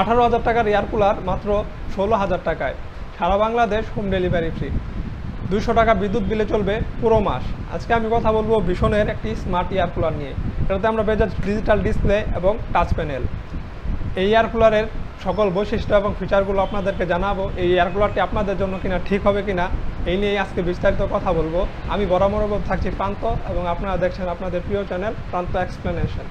আঠারো হাজার টাকার এয়ার কুলার মাত্র ষোলো হাজার টাকায়। সারা বাংলাদেশ হোম ডেলিভারি ফ্রি দুশো টাকা বিদ্যুৎ বিলে চলবে পুরো মাস। আজকে আমি কথা বলব ভীষণের একটি স্মার্ট এয়ার কুলার নিয়ে। এটাতে আমরা পেয়ে যাচ্ছি ডিজিটাল ডিসপ্লে এবং টাচ প্যানেল এই এয়ার কুলারের সকল বৈশিষ্ট্য এবং ফিচারগুলো আপনাদেরকে জানাব। এই এয়ার কুলারটি আপনাদের জন্য কিনা, ঠিক হবে কিনা, এই নিয়ে আজকে বিস্তারিত কথা বলব। আমি বরাবর থাকছি প্রান্ত এবং আপনারা দেখছেন আপনাদের প্রিয় চ্যানেল প্রান্ত এক্সপ্লেনেশন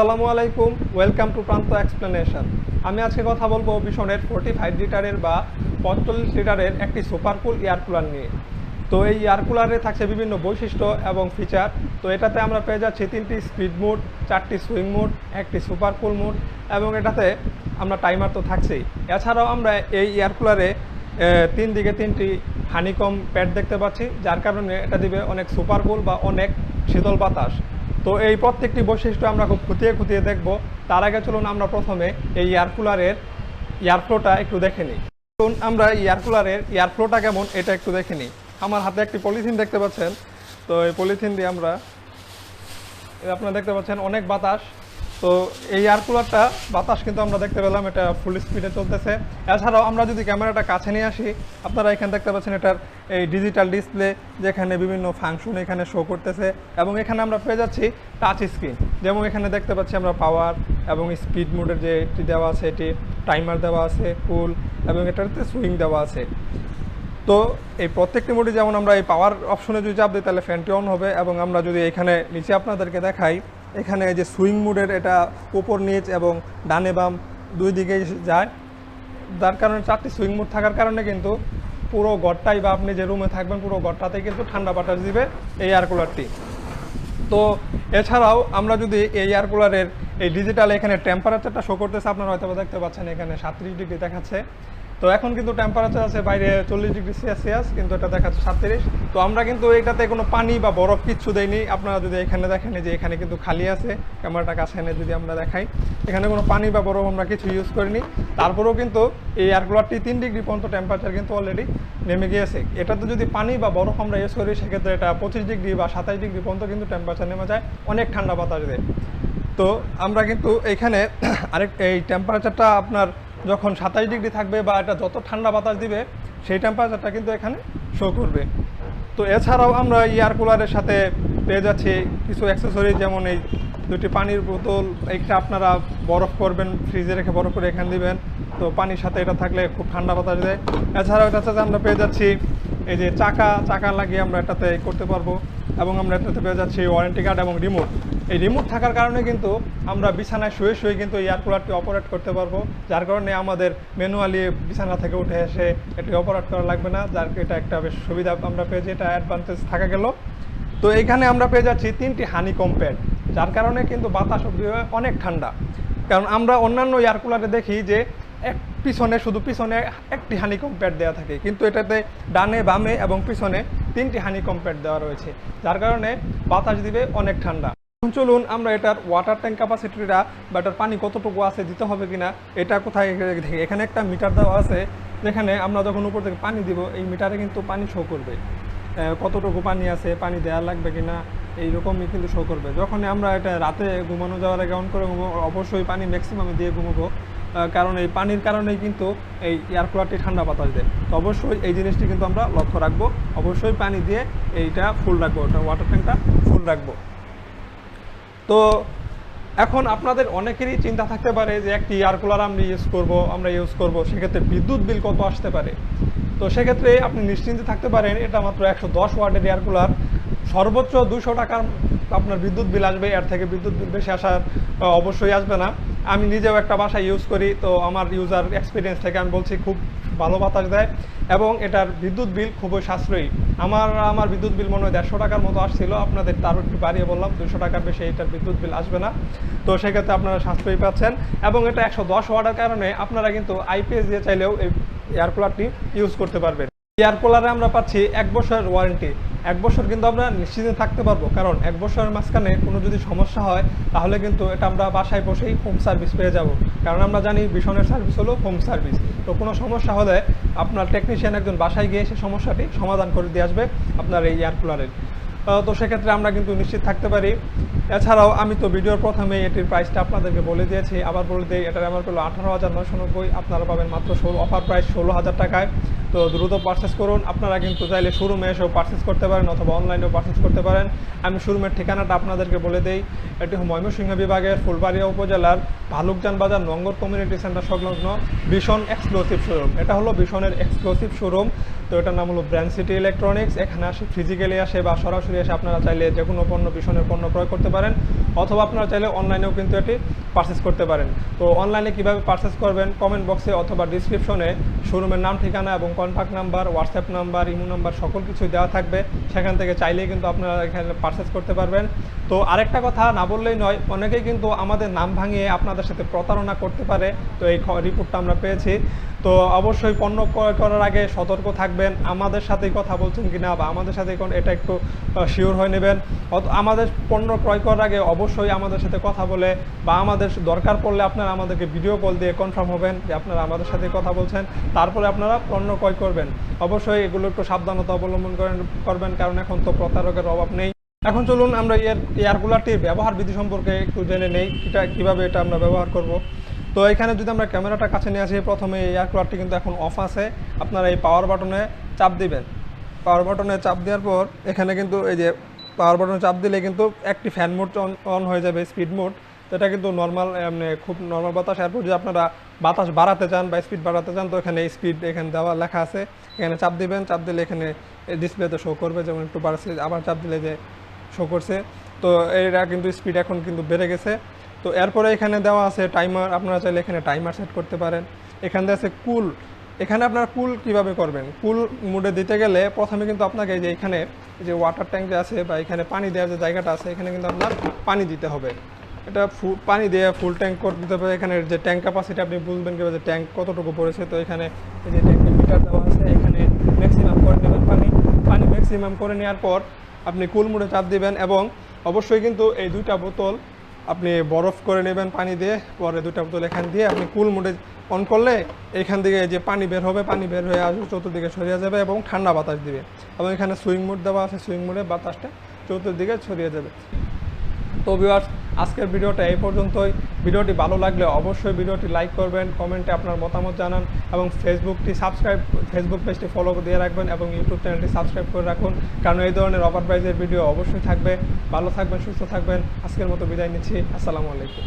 আসসালামু আলাইকুম ওয়েলকাম টু প্রান্ত এক্সপ্লেনেশন আমি আজকে কথা বলব ভীষণের ফোর্টি ফাইভ লিটারের বা পঞ্চল্লিশ লিটারের একটি সুপারকুল এয়ার কুলার নিয়ে। তো এই এয়ার কুলারে থাকছে বিভিন্ন বৈশিষ্ট্য এবং ফিচার তো এটাতে আমরা পেয়ে যাচ্ছি তিনটি স্পিড মোড চারটি সুইং মোড একটি সুপার কুল মোড এবং এটাতে আমরা টাইমার তো থাকছেই। এছাড়াও আমরা এই এয়ার কুলারে তিন দিকে তিনটি হানিকম প্যাড দেখতে পাচ্ছি, যার কারণে এটা দিবে অনেক সুপার কুল বা অনেক শীতল বাতাস। তো এই প্রত্যেকটি বৈশিষ্ট্য আমরা খুব খুঁটিয়ে খুঁটিয়ে দেখব। তার আগে চলুন আমরা প্রথমে এই এয়ার কুলারের এয়ার ফ্লোটা একটু দেখে নিই। চলুন আমরা এয়ার কুলারের এয়ার ফ্লোটা কেমন, এটা একটু দেখে নিই। আমার হাতে একটি পলিথিন দেখতে পাচ্ছেন। তো এই পলিথিন দিয়ে আমরা আপনারা দেখতে পাচ্ছেন অনেক বাতাস। তো এই এয়ার কুলারটা বাতাস কিন্তু আমরা দেখতে পেলাম, এটা ফুল স্পিডে চলতেছে। এছাড়াও আমরা যদি ক্যামেরাটা কাছে নিয়ে আসি, আপনারা এখানে দেখতে পাচ্ছেন এটার এই ডিজিটাল ডিসপ্লে যেখানে বিভিন্ন ফাংশন এখানে শো করতেছে এবং এখানে আমরা পেয়ে যাচ্ছি টাচ স্ক্রিন যেমন এখানে দেখতে পাচ্ছি আমরা পাওয়ার এবং স্পিড মোডের যে এটি দেওয়া আছে, এটি টাইমার দেওয়া আছে কুল এবং এটাতে সুইং দেওয়া আছে। তো এই প্রত্যেকটি মোডে যেমন আমরা এই পাওয়ার অপশনে যদি চাপ দিই, তাহলে ফ্যানটি অন হবে এবং আমরা যদি এখানে নিচে আপনাদেরকে দেখাই এখানে যে সুইং মোডের এটা উপর নিচ এবং ডানে বাম দুই দিকেই যায়। যার কারণে চারটি সুইং মোড থাকার কারণে কিন্তু পুরো ঘরটাই বা আপনি যে রুমে থাকবেন পুরো ঘরটাতেই কিন্তু ঠান্ডা বাতাস দিবে এই এয়ার কুলারটি তো এছাড়াও আমরা যদি এই এয়ার কুলারের এই ডিজিটাল এখানে টেম্পারেচারটা শো করতেছে, আপনারা হয়তো দেখতে পাচ্ছেন এখানে সাতত্রিশ ডিগ্রি দেখাচ্ছে। তো এখন কিন্তু টেম্পারেচার আছে বাইরে চল্লিশ ডিগ্রি সেলসিয়াস, কিন্তু এটা দেখাচ্ছে সাতত্রিশ। তো আমরা কিন্তু এটাতে কোনো পানি বা বরফ কিচ্ছু দেয়নি আপনারা যদি এখানে দেখেন যে এখানে কিন্তু খালি আছে, ক্যামেরাটা কাছে এনে যদি আমরা দেখাই। এখানে কোনো পানি বা বরফ আমরা কিছু ইউজ করিনি। তারপরেও কিন্তু এই এয়ার কুলারটি তিন ডিগ্রি পর্যন্ত টেম্পারেচার কিন্তু অলরেডি নেমে গিয়েছে। এটাতে যদি পানি বা বরফ আমরা ইউজ করি, সেক্ষেত্রে এটা পঁচিশ ডিগ্রি বা সাতাশ ডিগ্রি পর্যন্ত কিন্তু টেম্পারেচার নেমে যায় অনেক ঠান্ডা বাতাস দেয়। তো আমরা কিন্তু এখানে আরেক এই টেম্পারেচারটা আপনার যখন সাতাশ ডিগ্রি থাকবে বা এটা যত ঠান্ডা বাতাস দিবে, সেই টেম্পারেচারটা কিন্তু এখানে শো করবে। তো এছাড়াও আমরা এয়ার কুলারের সাথে পেয়ে যাচ্ছি কিছু অ্যাক্সেসরি যেমন এই দুটি পানির বোতল একটা আপনারা বরফ করবেন ফ্রিজে রেখে বরফ করে এখানে দিবেন। তো পানির সাথে এটা থাকলে খুব ঠান্ডা বাতাস দেয়। এছাড়াও এটার সাথে আমরা পেয়ে যাচ্ছি এই যে চাকা চাকা লাগিয়ে আমরা এটাতে করতে পারব। এবং আমরা এটাতে পেয়ে যাচ্ছি ওয়ারেন্টি কার্ড এবং রিমোট এই রিমোট থাকার কারণে কিন্তু আমরা বিছানায় শুয়ে শুয়ে কিন্তু এই এয়ার কুলারটি অপারেট করতে পারব, যার কারণে আমাদের ম্যানুয়ালি বিছানা থেকে উঠে এসে এটি অপারেট করা লাগবে না, যার এটা একটা বেশ সুবিধা আমরা পেয়েছি, এটা অ্যাডভান্টেজ থাকা গেল। তো এখানে আমরা পেয়ে যাচ্ছি তিনটি হানি কম্প্যাড যার কারণে কিন্তু বাতাস অনেক ঠান্ডা। কারণ আমরা অন্যান্য এয়ার কুলারে দেখি যে এক পিছনে, শুধু পিছনে একটি হানি কম্প্যাড দেওয়া থাকে, কিন্তু এটাতে ডানে, বামে এবং পিছনে তিনটি হানি কম্প্যাড দেওয়া রয়েছে, যার কারণে বাতাস দিবে অনেক ঠান্ডা। চলুন আমরা এটার ওয়াটার ট্যাঙ্ক ক্যাপাসিটিটা বা এটার পানি কতটুকু আছে, দিতে হবে কিনা, এটা কোথায় দেখি। এখানে একটা মিটার দেওয়া আছে, যেখানে আমরা যখন উপর থেকে পানি দিব, এই মিটারে কিন্তু পানি শো করবে। কতটুকু পানি আছে, পানি দেওয়া লাগবে কিনা, এইরকমই কিন্তু শো করবে। যখনই আমরা এটা রাতে ঘুমানো যাওয়ার আগে অন করে অবশ্যই পানি ম্যাক্সিমাম দিয়ে ঘুমাবো। কারণ এই পানির কারণেই কিন্তু এই এয়ার কুলারটি ঠান্ডা বাতাস দেয়। তো অবশ্যই এই জিনিসটি কিন্তু আমরা লক্ষ্য রাখব। অবশ্যই পানি দিয়ে এইটা ফুল রাখব ওয়াটার ট্যাঙ্কটা ফুল রাখব। তো এখন আপনাদের অনেকেরই চিন্তা থাকতে পারে যে একটি এয়ার কুলার আমরা ইউজ করব, আমরা ইউজ করব, সেক্ষেত্রে বিদ্যুৎ বিল কত আসতে পারে? তো সেক্ষেত্রে আপনি নিশ্চিন্তে থাকতে পারেন, এটা মাত্র একশো দশ ওয়ার্ডের এয়ার কুলার সর্বোচ্চ দুশো টাকার আপনার বিদ্যুৎ বিল আসবে, এর থেকে বিদ্যুৎ বিল বেশি আসার অবশ্যই আসবে না। আমি নিজেও একটা বাসায় ইউজ করি, তো আমার ইউজার এক্সপিরিয়েন্স থেকে আমি বলছি খুব ভালো বাতাস দেয় এবং এটার বিদ্যুৎ বিল খুবই সাশ্রয়ী। আমার আমার বিদ্যুৎ বিল মনে হয় দেড়শো টাকার মতো আসছিল, আপনাদের তারও একটু বাড়িয়ে বললাম দুশো টাকার বেশি এটার বিদ্যুৎ বিল আসবে না। তো সেক্ষেত্রে আপনারা সাশ্রয়ী পাচ্ছেন এবং এটা একশো দশ ওয়াটের কারণে আপনারা কিন্তু আইপিএস দিয়ে চাইলেও এই এয়ার কুলারটি ইউজ করতে পারবেন। এয়ার কুলারে আমরা পাচ্ছি এক বছরের ওয়ারেন্টি এক বছর কিন্তু আমরা নিশ্চিন্তে থাকতে পারব। কারণ এক বছরের মাঝখানে কোনো যদি সমস্যা হয়, তাহলে কিন্তু এটা আমরা বাসায় বসেই হোম সার্ভিস পেয়ে যাব। কারণ আমরা জানি ভীষণের সার্ভিস হলো হোম সার্ভিস তো কোনো সমস্যা হলে আপনার টেকনিশিয়ান একজন বাসায় গিয়ে সে সমস্যাটি সমাধান করে দিয়ে আসবে আপনার এই এয়ার কুলারের তো সেক্ষেত্রে আমরা কিন্তু নিশ্চিত থাকতে পারি। এছাড়াও আমি তো ভিডিওর প্রথমে এটির প্রাইসটা আপনাদেরকে বলে দিয়েছি। আবার বলে দিই, এটার আমার পেল আঠারো হাজার নয়শো নব্বই। আপনারা পাবেন মাত্র ষোলো অফার প্রাইস ষোলো হাজার টাকায়। তো দ্রুত পারচেস করুন। আপনারা কিন্তু চাইলে শোরুমে এসেও পারচেস করতে পারেন অথবা অনলাইনেও পারচেস করতে পারেন। আমি শোরুমের ঠিকানাটা আপনাদেরকে বলে দেই। এটি ময়মনসিংহ বিভাগের ফুলবাড়িয়া উপজেলার ভালুকজান বাজার নঙ্গর কমিউনিটি সেন্টার সংলগ্ন ভীষণ এক্সক্লুসিভ শোরুম এটা হলো ভীষণের এক্সক্লুসিভ শোরুম তো এটার নাম হলো ব্র্যান্ড সিটি ইলেকট্রনিক্স এখানে আসে ফিজিক্যালি আসে বা সরাসরি এসে আপনারা চাইলে যে কোনো পণ্য, ভীষণের পণ্য ক্রয় করতে পারেন। অথবা আপনারা চাইলে অনলাইনেও কিন্তু এটি পারচেস করতে পারেন। তো অনলাইনে কীভাবে পারচেস করবেন? কমেন্ট বক্সে অথবা ডিসক্রিপশনে শোরুমের নাম, ঠিকানা এবং contact number WhatsApp number, imo number সকল কিছুই দেওয়া থাকবে। সেখান থেকে চাইলেই কিন্তু আপনারা এখানে পারচেস করতে পারবেন। তো আরেকটা কথা না বললেই নয়, অনেকেই কিন্তু আমাদের নাম ভাঙিয়ে আপনাদের সাথে প্রতারণা করতে পারে। তো এই রিপোর্টটা আমরা পেয়েছি। তো অবশ্যই পণ্য ক্রয় করার আগে সতর্ক থাকবেন। আমাদের সাথেই কথা বলছেন কিনা বা আমাদের সাথে এটা একটু শিওর হয়ে নেবেন। আমাদের পণ্য ক্রয় করার আগে অবশ্যই আমাদের সাথে কথা বলে বা আমাদের দরকার পড়লে আপনারা আমাদেরকে ভিডিও কল দিয়ে কনফার্ম হবেন যে আপনারা আমাদের সাথে কথা বলছেন। তারপরে আপনারা পণ্য ক্রয় করবেন। অবশ্যই এগুলো একটু সাবধানতা অবলম্বন করেন, করবেন, কারণ এখন তো প্রতারকের অভাব নেই। এখন চলুন আমরা এয়ার এয়ার কুলারটির ব্যবহার বিধি সম্পর্কে একটু জেনে নেই এটা কীভাবে এটা আমরা ব্যবহার করব। তো এখানে যদি আমরা ক্যামেরাটা কাছে নিয়ে আসি, প্রথমে এয়ার কুলারটি কিন্তু এখন অফ আছে। আপনারা এই পাওয়ার বাটনে চাপ দিবেন। পাওয়ার বাটনে চাপ দেওয়ার পর এখানে কিন্তু এই যে পাওয়ার বাটনে চাপ দিলে কিন্তু একটি ফ্যান মোড অন হয়ে যাবে স্পিড মোড তো এটা কিন্তু নর্মাল এমনি খুব নর্মাল বাতাস। এরপর যদি আপনারা বাতাস বাড়াতে চান বা স্পিড বাড়াতে চান, তো এখানে স্পিড এখানে দেওয়া লেখা আছে। এখানে চাপ দিবেন, চাপ দিলে এখানে ডিসপ্লেতে শো করবে। যেমন একটু বাড়ছে আবার চাপ দিলে যে শো করছে। তো এরা কিন্তু স্পিড এখন কিন্তু বেড়ে গেছে। তো এরপরে এখানে দেওয়া আছে টাইমার আপনারা চাইলে এখানে টাইমার সেট করতে পারেন। এখানে দেওয়া আছে কুল এখানে আপনারা কুল কীভাবে করবেন? কুল মুডে দিতে গেলে প্রথমে কিন্তু আপনাকে এই যে এখানে যে ওয়াটার ট্যাঙ্ক যে আছে বা এখানে পানি দেওয়ার যে জায়গাটা আছে, এখানে কিন্তু আপনার পানি দিতে হবে। এটা পানি দিয়ে ফুল ট্যাঙ্ক করে দিতে হবে। এখানে যে ট্যাঙ্ক ক্যাপাসিটি আপনি বুঝবেন কীভাবে যে ট্যাঙ্ক কতটুকু পড়েছে। তো এখানে এই যে ট্যাঙ্কের মিটার দেওয়া আছে, এখানে ম্যাক্সিমাম করে নেবেন পানি। পানি ম্যাক্সিমাম করে নেওয়ার পর আপনি কুল মুড়ে চাপ দিবেন এবং অবশ্যই কিন্তু এই দুইটা বোতল আপনি বরফ করে নেবেন পানি দিয়ে। পরে দুইটা বোতল এখান দিয়ে আপনি কুল মুড়ে অন করলে এখান থেকে যে পানি বের হবে, পানি বের হয়ে আসবে, চতুর্দিকে ছড়িয়ে যাবে এবং ঠান্ডা বাতাস দিবে। এবং এখানে সুইং মোড দেওয়া আছে। সুইং মোডে বাতাসটা চতুর্দিকে ছড়িয়ে যাবে। তো ভিউয়ার্স আজকের ভিডিওটা এই পর্যন্তই। ভিডিওটি ভালো লাগলে অবশ্যই ভিডিওটি লাইক করবেন, কমেন্টে আপনার মতামত জানান এবং ফেসবুকটি সাবস্ক্রাইব, ফেসবুক পেজটি ফলো দিয়ে রাখবেন এবং ইউটিউব চ্যানেলটি সাবস্ক্রাইব করে রাখুন, কারণ এই ধরনের অফার প্রাইজের ভিডিও অবশ্যই থাকবে। ভালো থাকবেন, সুস্থ থাকবেন। আজকের মতো বিদায় নিচ্ছি। আসসালামু আলাইকুম।